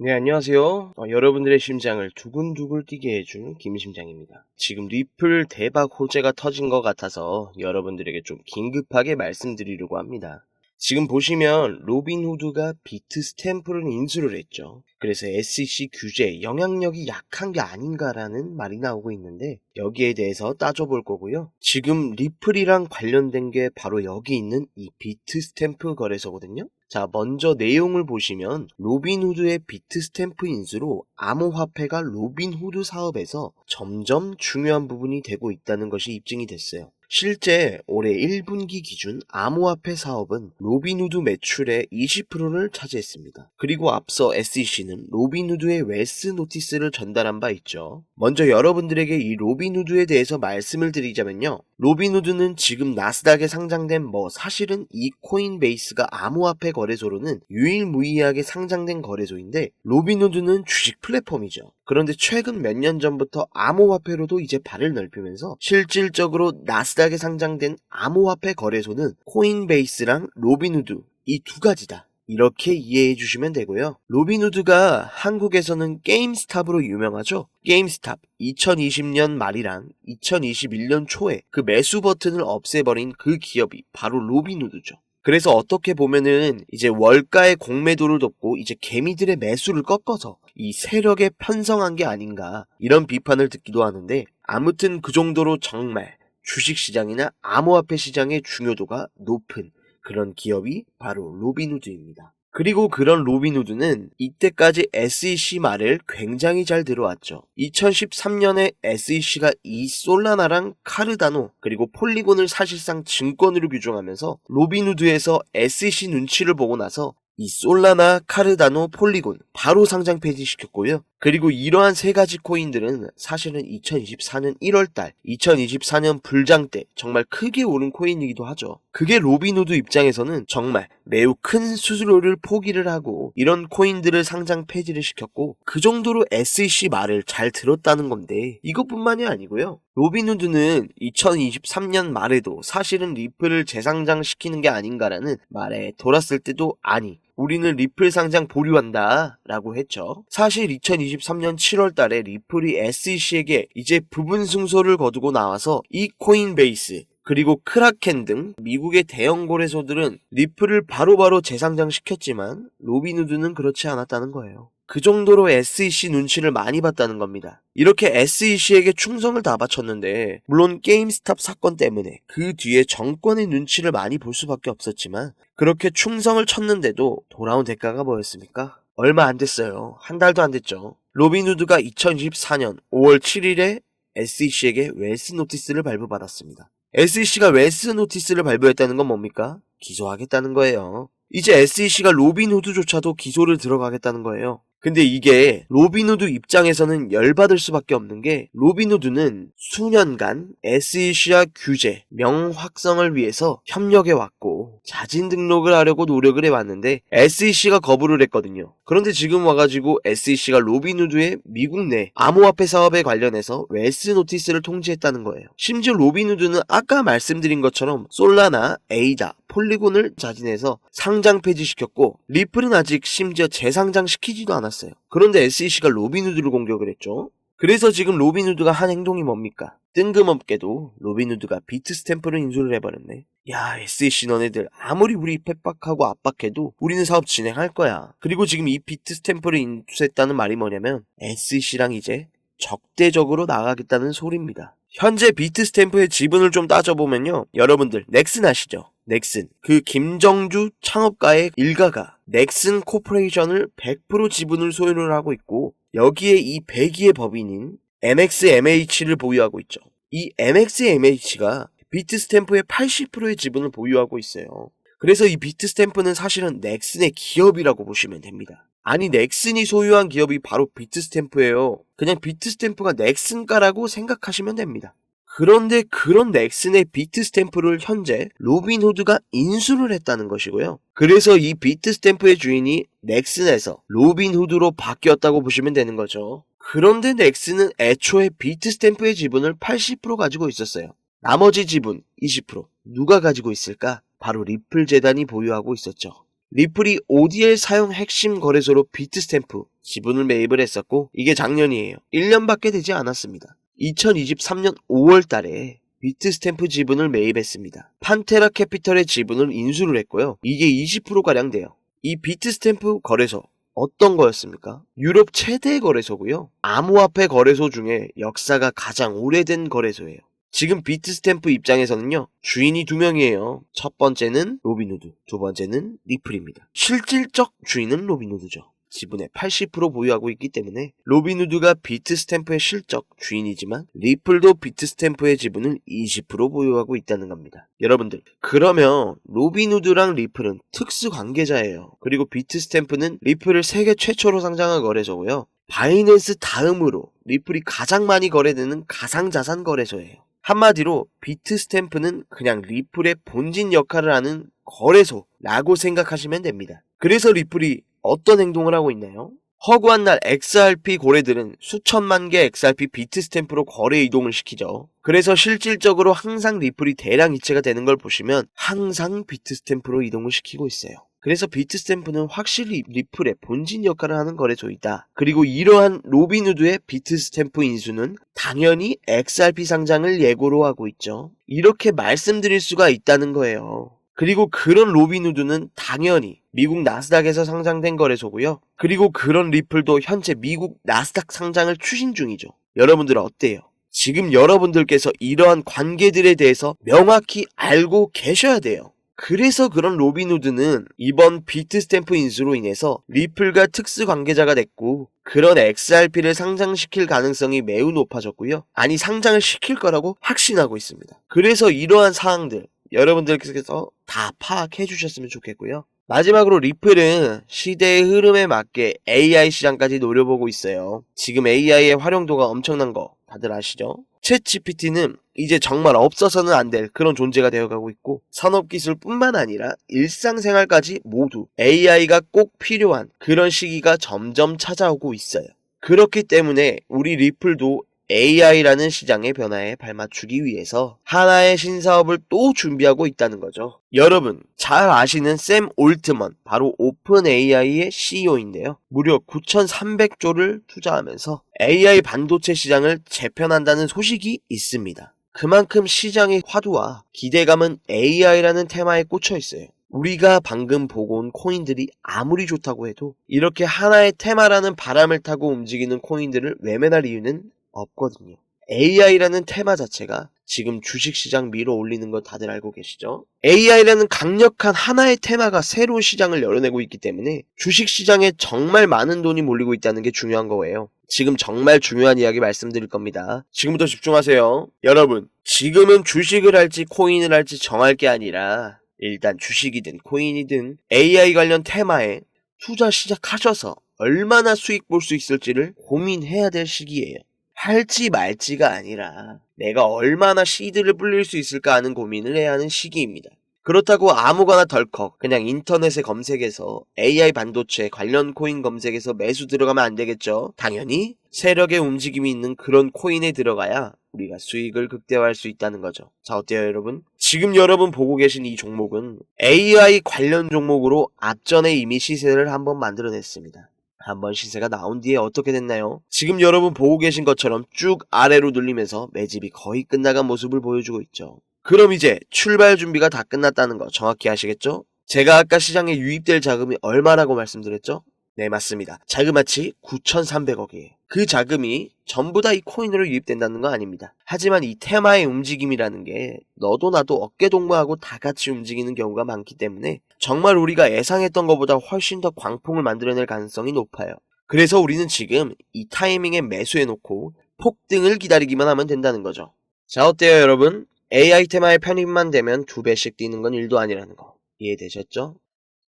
네, 안녕하세요. 어, 여러분들의 심장을 두근두근 뛰게 해줄 김심장입니다. 지금 리플 대박 호재가 터진 것 같아서 여러분들에게 좀 긴급하게 말씀드리려고 합니다. 지금 보시면 로빈후드가 비트 스탬프를 인수를 했죠. 그래서 SEC 규제 영향력이 약한 게 아닌가라는 말이 나오고 있는데 여기에 대해서 따져볼 거고요. 지금 리플이랑 관련된 게 바로 여기 있는 이 비트 스탬프 거래소거든요. 자, 먼저 내용을 보시면 로빈후드의 비트 스탬프 인수로 암호화폐가 로빈후드 사업에서 점점 중요한 부분이 되고 있다는 것이 입증이 됐어요. 실제 올해 1분기 기준 암호화폐 사업은 로빈후드 매출의 20%를 차지했습니다. 그리고 앞서 SEC는 로빈후드의 웨스 노티스를 전달한 바 있죠. 먼저 여러분들에게 이 로빈후드에 대해서 말씀을 드리자면요. 로빈후드는 지금 나스닥에 상장된 뭐 사실은 이 코인베이스가 암호화폐 거래소로는 유일무이하게 상장된 거래소인데 로빈후드는 주식 플랫폼이죠. 그런데 최근 몇 년 전부터 암호화폐로도 이제 발을 넓히면서 실질적으로 나스닥에 상장된 암호화폐 거래소는 코인베이스랑 로빈후드 이 두 가지다. 이렇게 이해해 주시면 되고요. 로빈후드가 한국에서는 게임스탑으로 유명하죠. 게임스탑 2020년 말이랑 2021년 초에 그 매수 버튼을 없애버린 그 기업이 바로 로빈후드죠. 그래서 어떻게 보면은 이제 월가의 공매도를 덮고 이제 개미들의 매수를 꺾어서 이 세력에 편성한 게 아닌가 이런 비판을 듣기도 하는데 아무튼 그 정도로 정말 주식시장이나 암호화폐 시장의 중요도가 높은 그런 기업이 바로 로빈후드입니다. 그리고 그런 로빈후드는 이때까지 SEC 말을 굉장히 잘 들어왔죠. 2013년에 SEC가 이 솔라나랑 카르다노 그리고 폴리곤을 사실상 증권으로 규정하면서 로빈후드에서 SEC 눈치를 보고 나서 이 솔라나, 카르다노, 폴리곤 바로 상장 폐지시켰고요. 그리고 이러한 세 가지 코인들은 사실은 2024년 1월달, 2024년 불장 때 정말 크게 오른 코인이기도 하죠. 그게 로빈후드 입장에서는 정말 매우 큰 수수료를 포기를 하고 이런 코인들을 상장 폐지를 시켰고 그 정도로 SEC 말을 잘 들었다는 건데 이것뿐만이 아니고요. 로빈후드는 2023년 말에도 사실은 리플을 재상장시키는 게 아닌가라는 말에 돌았을 때도 아니 우리는 리플 상장 보류한다 라고 했죠. 사실 2023년 7월 달에 리플이 SEC에게 이제 부분 승소를 거두고 나와서 이 코인베이스 그리고 크라켄 등 미국의 대형 거래소들은 리플을 바로바로 재상장시켰지만 로빈후드는 그렇지 않았다는 거예요. 그 정도로 SEC 눈치를 많이 봤다는 겁니다. 이렇게 SEC에게 충성을 다 바쳤는데 물론 게임스탑 사건 때문에 그 뒤에 정권의 눈치를 많이 볼 수밖에 없었지만 그렇게 충성을 쳤는데도 돌아온 대가가 뭐였습니까? 얼마 안 됐어요. 한 달도 안 됐죠. 로빈후드가 2024년 5월 7일에 SEC에게 웨스 노티스를 발부받았습니다. SEC가 웨스 노티스를 발부했다는 건 뭡니까? 기소하겠다는 거예요. 이제 SEC가 로빈후드조차도 기소를 들어가겠다는 거예요. 근데 이게 로빈후드 입장에서는 열받을 수밖에 없는 게 로빈후드는 수년간 SEC와 규제, 명확성을 위해서 협력해 왔고 자진 등록을 하려고 노력을 해왔는데 SEC가 거부를 했거든요. 그런데 지금 와가지고 SEC가 로빈후드의 미국 내 암호화폐 사업에 관련해서 웨스 노티스를 통지했다는 거예요. 심지어 로빈후드는 아까 말씀드린 것처럼 솔라나, 에이다, 폴리곤을 자진해서 상장 폐지시켰고 리플은 아직 심지어 재상장시키지도 않았어요. 그런데 SEC가 로빈후드를 공격을 했죠. 그래서 지금 로빈후드가 한 행동이 뭡니까? 뜬금없게도 로빈후드가 비트 스탬프를 인수를 해버렸네. 야, SEC 너네들 아무리 우리 팩박하고 압박해도 우리는 사업 진행할 거야. 그리고 지금 이 비트 스탬프를 인수했다는 말이 뭐냐면 SEC랑 이제 적대적으로 나가겠다는 소리입니다. 현재 비트 스탬프의 지분을 좀 따져보면요. 여러분들 넥슨 아시죠? 넥슨. 그 김정주 창업가의 일가가 넥슨 코퍼레이션을 100% 지분을 소유를 하고 있고 여기에 이 배기의 법인인 MXMH를 보유하고 있죠. 이 MXMH가 비트 스탬프의 80%의 지분을 보유하고 있어요. 그래서 이 비트 스탬프는 사실은 넥슨의 기업이라고 보시면 됩니다. 아니 넥슨이 소유한 기업이 바로 비트 스탬프예요. 그냥 비트 스탬프가 넥슨가라고 생각하시면 됩니다. 그런데 그런 넥슨의 비트 스탬프를 현재 로빈후드가 인수를 했다는 것이고요. 그래서 이 비트 스탬프의 주인이 넥슨에서 로빈후드로 바뀌었다고 보시면 되는 거죠. 그런데 넥슨은 애초에 비트 스탬프의 지분을 80% 가지고 있었어요. 나머지 지분 20% 누가 가지고 있을까? 바로 리플 재단이 보유하고 있었죠. 리플이 ODL 사용 핵심 거래소로 비트 스탬프 지분을 매입을 했었고 이게 작년이에요. 1년밖에 되지 않았습니다. 2023년 5월 달에 비트스탬프 지분을 매입했습니다. 판테라 캐피털의 지분을 인수를 했고요. 이게 20%가량 돼요. 이 비트스탬프 거래소 어떤 거였습니까? 유럽 최대 거래소고요. 암호화폐 거래소 중에 역사가 가장 오래된 거래소예요. 지금 비트스탬프 입장에서는요, 주인이 두 명이에요. 첫 번째는 로비누드, 두 번째는 리플입니다. 실질적 주인은 로비누드죠. 지분의 80% 보유하고 있기 때문에 로비누드가 비트스탬프의 실적 주인이지만 리플도 비트스탬프의 지분을 20% 보유하고 있다는 겁니다. 여러분들 그러면 로비누드랑 리플은 특수 관계자예요. 그리고 비트스탬프는 리플을 세계 최초로 상장한 거래소고요. 바이낸스 다음으로 리플이 가장 많이 거래되는 가상자산 거래소예요. 한마디로 비트스탬프는 그냥 리플의 본진 역할을 하는 거래소라고 생각하시면 됩니다. 그래서 리플이 어떤 행동을 하고 있나요? 허구한 날 XRP 고래들은 수천만 개 XRP 비트 스탬프로 거래 이동을 시키죠. 그래서 실질적으로 항상 리플이 대량 이체가 되는 걸 보시면 항상 비트 스탬프로 이동을 시키고 있어요. 그래서 비트 스탬프는 확실히 리플의 본진 역할을 하는 거래소이다. 그리고 이러한 로비누드의 비트 스탬프 인수는 당연히 XRP 상장을 예고로 하고 있죠. 이렇게 말씀드릴 수가 있다는 거예요. 그리고 그런 로비누드는 당연히 미국 나스닥에서 상장된 거래소고요. 그리고 그런 리플도 현재 미국 나스닥 상장을 추진 중이죠. 여러분들 어때요? 지금 여러분들께서 이러한 관계들에 대해서 명확히 알고 계셔야 돼요. 그래서 그런 로비누드는 이번 비트 스탬프 인수로 인해서 리플과 특수 관계자가 됐고 그런 XRP를 상장시킬 가능성이 매우 높아졌고요. 아니 상장을 시킬 거라고 확신하고 있습니다. 그래서 이러한 사항들 여러분들께서 다 파악해 주셨으면 좋겠고요. 마지막으로 리플은 시대의 흐름에 맞게 AI 시장까지 노려보고 있어요. 지금 AI의 활용도가 엄청난 거 다들 아시죠? 챗 GPT는 이제 정말 없어서는 안 될 그런 존재가 되어가고 있고 산업기술뿐만 아니라 일상생활까지 모두 AI가 꼭 필요한 그런 시기가 점점 찾아오고 있어요. 그렇기 때문에 우리 리플도 AI라는 시장의 변화에 발맞추기 위해서 하나의 신사업을 또 준비하고 있다는 거죠. 여러분, 잘 아시는 샘 올트먼, 바로 오픈 AI의 CEO인데요. 무려 9,300조를 투자하면서 AI 반도체 시장을 재편한다는 소식이 있습니다. 그만큼 시장의 화두와 기대감은 AI라는 테마에 꽂혀 있어요. 우리가 방금 보고 온 코인들이 아무리 좋다고 해도 이렇게 하나의 테마라는 바람을 타고 움직이는 코인들을 외면할 이유는 없거든요. AI라는 테마 자체가 지금 주식시장 밀어 올리는 거 다들 알고 계시죠? AI라는 강력한 하나의 테마가 새로운 시장을 열어내고 있기 때문에 주식시장에 정말 많은 돈이 몰리고 있다는 게 중요한 거예요. 지금 정말 중요한 이야기 말씀드릴 겁니다. 지금부터 집중하세요. 여러분, 지금은 주식을 할지 코인을 할지 정할 게 아니라 일단 주식이든 코인이든 AI 관련 테마에 투자 시작하셔서 얼마나 수익 볼 수 있을지를 고민해야 될 시기예요. 할지 말지가 아니라 내가 얼마나 시드를 불릴 수 있을까 하는 고민을 해야 하는 시기입니다. 그렇다고 아무거나 덜컥 그냥 인터넷에 검색해서 AI 반도체 관련 코인 검색해서 매수 들어가면 안 되겠죠? 당연히 세력의 움직임이 있는 그런 코인에 들어가야 우리가 수익을 극대화할 수 있다는 거죠. 자, 어때요, 여러분? 지금 여러분 보고 계신 이 종목은 AI 관련 종목으로 앞전에 이미 시세를 한번 만들어냈습니다. 한번 시세가 나온 뒤에 어떻게 됐나요? 지금 여러분 보고 계신 것처럼 쭉 아래로 눌리면서 매집이 거의 끝나간 모습을 보여주고 있죠. 그럼 이제 출발 준비가 다 끝났다는 거 정확히 아시겠죠? 제가 아까 시장에 유입될 자금이 얼마라고 말씀드렸죠? 네, 맞습니다. 자그마치 9,300억이에요. 그 자금이 전부 다 이 코인으로 유입된다는 거 아닙니다. 하지만 이 테마의 움직임이라는 게 너도 나도 어깨 동무하고 다 같이 움직이는 경우가 많기 때문에 정말 우리가 예상했던 것보다 훨씬 더 광풍을 만들어낼 가능성이 높아요. 그래서 우리는 지금 이 타이밍에 매수해놓고 폭등을 기다리기만 하면 된다는 거죠. 자, 어때요, 여러분? AI 테마에 편입만 되면 두 배씩 뛰는 건 일도 아니라는 거. 이해되셨죠?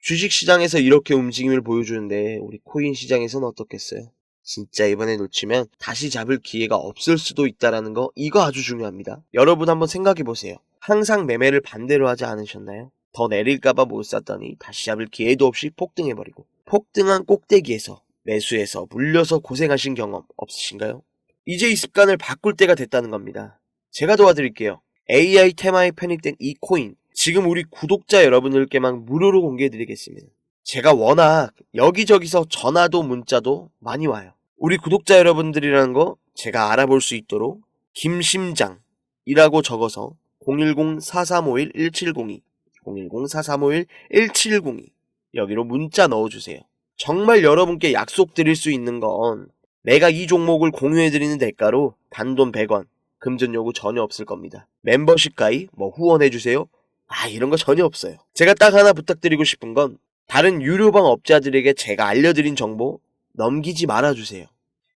주식 시장에서 이렇게 움직임을 보여주는데 우리 코인 시장에서는 어떻겠어요? 진짜 이번에 놓치면 다시 잡을 기회가 없을 수도 있다라는 거 이거 아주 중요합니다. 여러분 한번 생각해 보세요. 항상 매매를 반대로 하지 않으셨나요? 더 내릴까봐 못 샀더니 다시 잡을 기회도 없이 폭등해버리고 폭등한 꼭대기에서 매수해서 물려서 고생하신 경험 없으신가요? 이제 이 습관을 바꿀 때가 됐다는 겁니다. 제가 도와드릴게요. AI 테마에 편입된 이 코인 지금 우리 구독자 여러분들께만 무료로 공개해드리겠습니다. 제가 워낙 여기저기서 전화도 문자도 많이 와요. 우리 구독자 여러분들이라는 거 제가 알아볼 수 있도록 김심장이라고 적어서 010-4351-1702 010-4351-1702 여기로 문자 넣어주세요. 정말 여러분께 약속드릴 수 있는 건 내가 이 종목을 공유해드리는 대가로 단돈 100원, 금전 요구 전혀 없을 겁니다. 멤버십 가입, 뭐 후원해주세요? 아, 이런 거 전혀 없어요. 제가 딱 하나 부탁드리고 싶은 건 다른 유료방 업자들에게 제가 알려드린 정보 넘기지 말아주세요.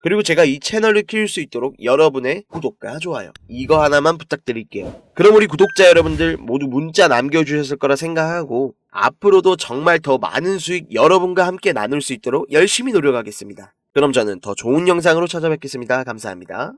그리고 제가 이 채널을 키울 수 있도록 여러분의 구독과 좋아요. 이거 하나만 부탁드릴게요. 그럼 우리 구독자 여러분들 모두 문자 남겨주셨을 거라 생각하고 앞으로도 정말 더 많은 수익 여러분과 함께 나눌 수 있도록 열심히 노력하겠습니다. 그럼 저는 더 좋은 영상으로 찾아뵙겠습니다. 감사합니다.